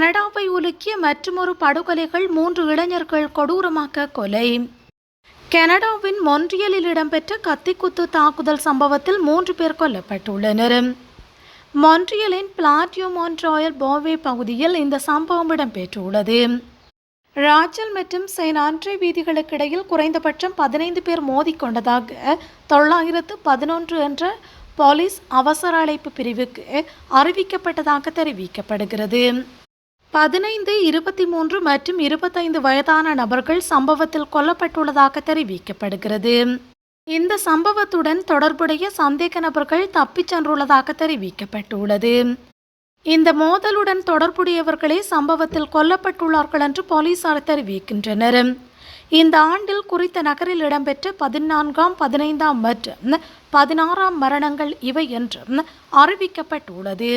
கனடாவை உலுக்கிய மற்றுமொரு படுகொலைகள் மூன்று இளைஞர்கள் கொடூரமாக கொலை. கனடாவின் மொன்றியலில் இடம்பெற்ற கத்திக்குத்து தாக்குதல் சம்பவத்தில் மூன்று பேர் கொல்லப்பட்டுள்ளனர். மொன்றியலின் பிளாட்டியோ மொன்ட்ராயல் போவே பகுதியில் இந்த சம்பவம் இடம்பெற்றுள்ளது. ராச்சல் மற்றும் செயின் ஆண்ட்ரே வீதிகளுக்கு இடையில் குறைந்தபட்சம் பதினைந்து பேர் மோதிக்கொண்டதாக தொள்ளாயிரத்து பதினொன்று என்ற போலீஸ் அவசர அழைப்பு பிரிவுக்கு அறிவிக்கப்பட்டதாக தெரிவிக்கப்படுகிறது. பதினைந்து இருபத்தி மூன்று மற்றும் இருபத்தைந்து வயதான நபர்கள் சம்பவத்தில் கொல்லப்பட்டுள்ளதாக தெரிவிக்கப்படுகிறது. இந்த சம்பவத்துடன் தொடர்புடைய சந்தேக நபர்கள் தப்பிச் சென்றுள்ளதாக தெரிவிக்கப்பட்டுள்ளது. இந்த மோதலுடன் தொடர்புடையவர்களே சம்பவத்தில் கொல்லப்பட்டுள்ளார்கள் என்று போலீசார் தெரிவிக்கின்றனர். இந்த ஆண்டில் குறித்த நகரில் இடம்பெற்ற பதினான்காம் பதினைந்தாம் மற்றும் பதினாறாம் மரணங்கள் இவை என்றும் அறிவிக்கப்பட்டுள்ளது.